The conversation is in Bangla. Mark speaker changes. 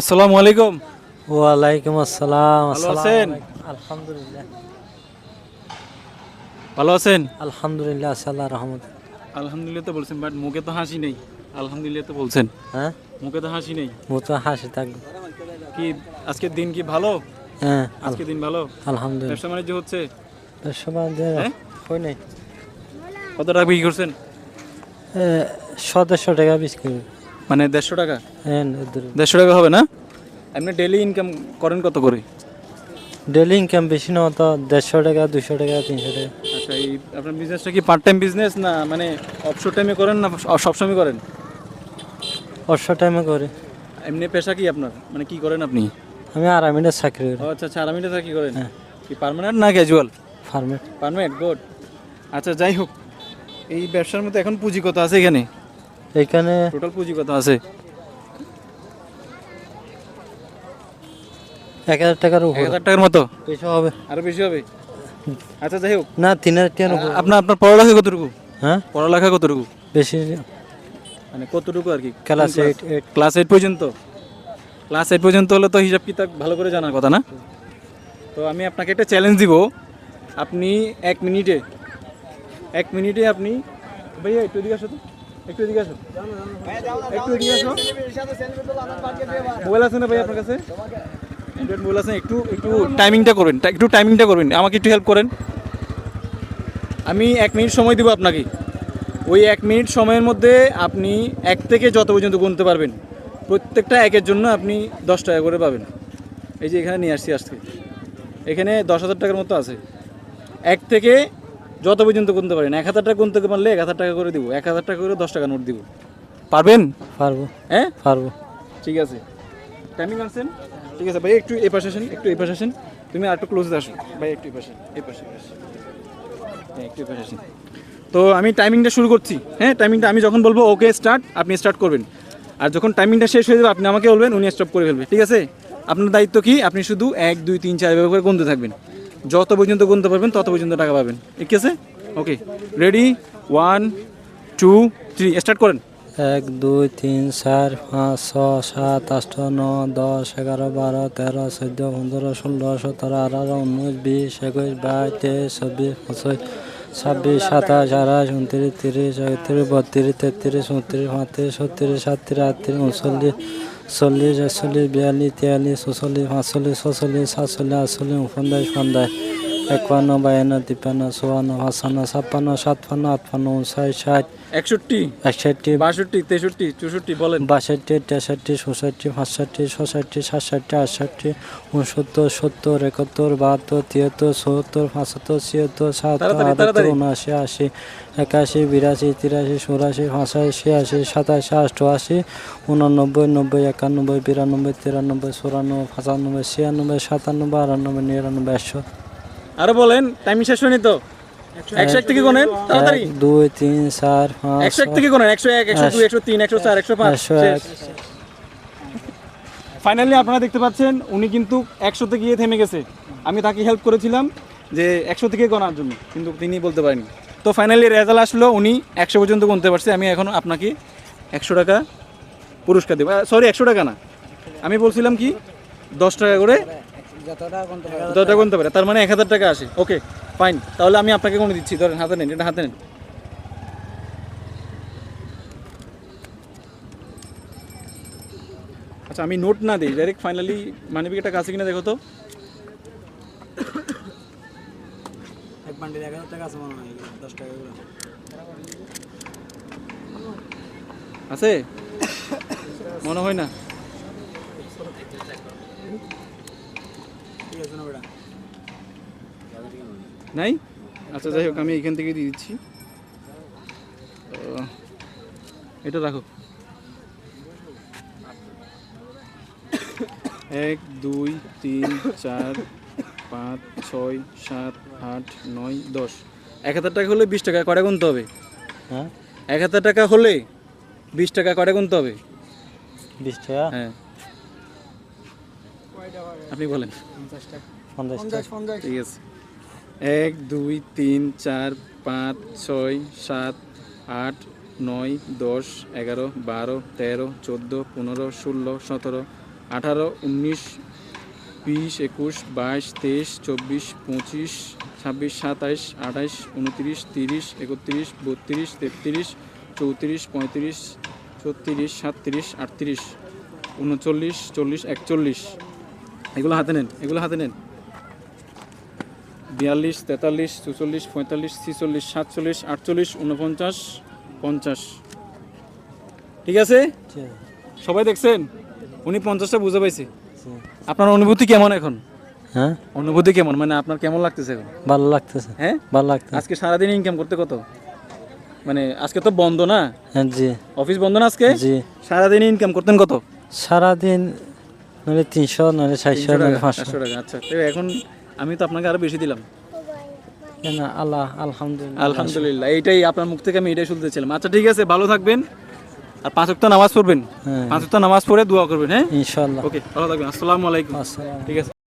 Speaker 1: আসসালামু আলাইকুম
Speaker 2: ওয়ালাইকুম আসসালাম আলহামদুলিল্লাহ ভালো আছেন আলহামদুলিল্লাহ আল্লাহ রহমত
Speaker 1: আলহামদুলিল্লাহ তো বলছেন বাট মুখে তো হাসি নেই আলহামদুলিল্লাহ তো বলছেন হ্যাঁ মুখে তো হাসি নেই
Speaker 2: মুখে তো হাসি থাকবে
Speaker 1: কি আজকে দিন কি ভালো হ্যাঁ আজকে দিন ভালো আলহামদুলিল্লাহ ব্যবসা বাণিজ্য হচ্ছে
Speaker 2: ব্যবসা বাণিজ্য হ্যাঁ? হয় নাই
Speaker 1: কত টাকা বিক্রি করছেন
Speaker 2: সতেরোশো টাকা বিক্রি
Speaker 1: মানে দেড়শো টাকা হ্যাঁ দেড়শো টাকা হবে না আপনি ডেলি ইনকাম করেন কত করে
Speaker 2: ডেলি ইনকাম বেশি না তো দেড়শো টাকা দুশো টাকা তিনশো টাকা
Speaker 1: আচ্ছা এই আপনার বিজনেসটা কি পার্ট টাইম বিজনেস না মানে অবসর টাইমে করেন না সবসময় করেন
Speaker 2: অবসর টাইমে করে
Speaker 1: এমনি পেশা কি আপনার মানে কি করেন আপনি
Speaker 2: আমি আরামিনের চাকরি করি
Speaker 1: আচ্ছা আচ্ছা আরামিনের চাকরি করেন হ্যাঁ কি পারমানেন্ট না ক্যাজুয়াল পারমানেন্ট পারমানেন্ট গুড আচ্ছা যাই হোক এই ব্যবসার মধ্যে এখন পুঁজি কত আছে এখানে এখানে টোটাল পুঁজি কত আছে
Speaker 2: এক হাজার টাকার উপর
Speaker 1: এক হাজার টাকার মতো বেশি হবে আরো বেশি হবে আচ্ছা যাই হোক
Speaker 2: না তিন হাজার টাকার উপর
Speaker 1: আপনার আপনার পড়ালেখা কতটুকু হ্যাঁ পড়ালেখা কতটুকু বেশি মানে কতটুকু আর কি class eight eight class eight পর্যন্ত ক্লাস এইট পর্যন্ত হলে তো হিসাব কিতাব ভালো করে জানার কথা না তো আমি আপনাকে একটা চ্যালেঞ্জ দিব আপনি এক মিনিটে এক মিনিটে আপনি ভাইয়া একটু দিকে আসো তো একটু এদিকে আসো একটু এদিকে আসো মোবাইল আছে না ভাই আপনার কাছে অ্যান্ড্রয়েড মোবাইল আছে একটু একটু টাইমিংটা করবেন একটু টাইমিংটা করবেন আমাকে একটু হেল্প করেন আমি এক মিনিট সময় দেবো আপনাকে ওই এক মিনিট সময়ের মধ্যে আপনি এক থেকে যত পর্যন্ত গুনতে পারবেন প্রত্যেকটা একের জন্য আপনি দশ টাকা করে পাবেন এই যে এখানে নিয়ে আসছি আজকে এখানে দশ হাজার টাকার মতো আছে এক থেকে যত পর্যন্ত গুনতে পারেন এক হাজার টাকা গুনতে পারলে এক হাজার টাকা করে দিব এক হাজার টাকা করে দশ টাকা নোট দিব পারবেন পারবো হ্যাঁ পারবো ঠিক আছে টাইমিং আনছেন ঠিক আছে ভাই একটু এ পাশে আসেন একটু এ পাশে আসেন তুমি আর একটু ক্লোজে আসো ভাই একটু এ পাশে এ পাশে হ্যাঁ একটু এ পাশে আসেন তো আমি টাইমিংটা শুরু করছি হ্যাঁ টাইমিংটা আমি যখন বলবো ওকে স্টার্ট আপনি স্টার্ট করবেন আর যখন টাইমিংটা শেষ হয়ে যাবে আপনি আমাকে বলবেন উনি স্টপ করে ফেলবেন ঠিক আছে আপনার দায়িত্ব কি আপনি শুধু এক দুই তিন চার এভাবে করে গুনতে থাকবেন যত পর্যন্ত গুনতে পারবেন তত পর্যন্ত টাকা পাবেন ঠিক আছে okay ready one two three start করেন এক দুই তিন চার পাঁচ ছ সাত আষ্ট ন দশ এগারো বারো তেরো চৈধ্য পনেরো ষোলো সতেরো আঠারো উনিশ বিশ একুশ বাইশ তেইশ চব্বিশ পঁচিশ ছাব্বিশ সাতাশ আঠাশ উনত্রিশ তিরিশ একত্রিশ বত্রিশ তেত্রিশ উনত্রিশ পঁয়ত্রিশ ছত্রিশ সাতত্রিশ আটত্রিশ উনচল্লিশ চল্লিশ একচল্লিশ বিয়াল্লিশ তিয়াল্লিশ ছচল্লিশ পাঁচচল্লিশ ছচল্লিশ সাতচল্লিশ আটচল্লিশ উনপঞ্চাশ পঞ্চাশ একান্ন বায়ান্ন তিপান্ন চুয়ান্ন পাঁচান্ন ছাপ্পান্ন সাতপান্ন আটান্ন উনষাট ষাট একষট্টি একষট্টি বাষট্টি তেষট্টি চৌষট্টি বলেন বাষট্টি তেষট্টি ছষট্টি পাঁচষট্টি ছষট্টি সাতষট্টি আটষট্টি উনসত্তর সত্তর একাত্তর বাহাত্তর তিয়াত্তর চুয়াত্তর পঁচাত্তর ছিয়াত্তর সাতাত্তর উনআশি আশি একাশি বিরাশি তিরাশি চৌরাশি পঁচাশি ছিয়াশি সাতাশি অষ্টআশি উনানব্বই নব্বই একানব্বই বিরানব্বই তিরানব্বই চুরানব্বই পঁচানব্বই ছিয়ানব্বই সাতানব্বই আটানব্বই নিরানব্বই একশো আরো বলেন টাইম শেষ হয়নি তো একশো এক থেকে গোনেন তাড়াতাড়ি দুই তিন চার একশো এক থেকে গোনেন একশো এক একশো দুই একশো তিন একশো চার একশো পাঁচ ফাইনালি আপনারা দেখতে পাচ্ছেন উনি কিন্তু একশোতে গিয়ে থেমে গেছে আমি তাকে হেল্প করেছিলাম যে একশো থেকে গোনার জন্য কিন্তু তিনি বলতে পারেনি তো ফাইনালি রেজাল্ট আসলো উনি একশো পর্যন্ত গুনতে পারছে আমি এখন আপনাকে একশো টাকা পুরস্কার দেবো সরি একশো টাকা না আমি বলছিলাম কি দশ টাকা করে যতটা গুনতে পারে তার মানে এক হাজার টাকা আসে ওকে ফাইন তাহলে আমি আপনাকে গুনে দিচ্ছি ধরেন হাতে নিন এটা হাতে নিন আচ্ছা আমি নোট না দিই ডাইরেক্ট ফাইনালি মানিবিক একটা কাছে কিনা দেখো তো আছে মনে হয় না নাই আচ্ছা যাই হোক আমি এখান থেকে দিয়ে দিচ্ছি এটা রাখো এক দুই তিন চার পাঁচ ছয় সাত আট নয় দশ এক হাজার টাকা হলে বিশ টাকা কটা গুনতে হবে হ্যাঁ এক হাজার টাকা হলে বিশ টাকা কটা গুনতে হবে বিশ টাকা হ্যাঁ আপনি বলেন ঠিক আছে এক দুই তিন চার পাঁচ ছয় সাত আট নয় দশ এগারো বারো তেরো চোদ্দো পনেরো ষোলো সতেরো আঠারো উনিশ বিশ একুশ বাইশ তেইশ চব্বিশ পঁচিশ ছাব্বিশ সাতাইশ আঠাইশ উনত্রিশ তিরিশ একত্রিশ বত্রিশ তেত্রিশ চৌত্রিশ পঁয়ত্রিশ ছত্রিশ সাতত্রিশ আটত্রিশ উনচল্লিশ চল্লিশ একচল্লিশ এগুলো হাতে নেন এগুলো হাতে নেন বিয়াল্লিশ তেতাল্লিশ চুচল্লিশ পঁয়তাল্লিশ ছিচল্লিশ সাতচল্লিশ আটচল্লিশ উনপঞ্চাশ পঞ্চাশ ঠিক আছে সবাই দেখছেন উনি পঞ্চাশটা বুঝে পাইছে আপনার অনুভূতি কেমন এখন হ্যাঁ অনুভূতি কেমন মানে আপনার কেমন লাগতেছে এখন ভালো লাগতেছে হ্যাঁ ভালো লাগতেছে আজকে সারাদিন ইনকাম করতে কত মানে আজকে তো বন্ধ না হ্যাঁ জি অফিস বন্ধ না আজকে জি সারাদিন ইনকাম করতেন কত সারাদিন নলে তিনশো নলে চারশো নলে পাঁচশো টাকা আচ্ছা এখন আমি তো আপনাকে আরো বেশি দিলাম না আল্লাহ আলহামদুলিল্লাহ আলহামদুলিল্লাহ এইটাই আপনার মুখ থেকে আমি এটাই শুনতে চাইলাম আচ্ছা ঠিক আছে ভালো থাকবেন আর পাঁচ ওয়াক্ত নামাজ পড়বেন হ্যাঁ। পাঁচ ওয়াক্ত নামাজ পড়ে দোয়া করবেন হ্যাঁ ইনশাআল্লাহ ওকে ভালো থাকবেন আসসালামু আলাইকুম ঠিক আছে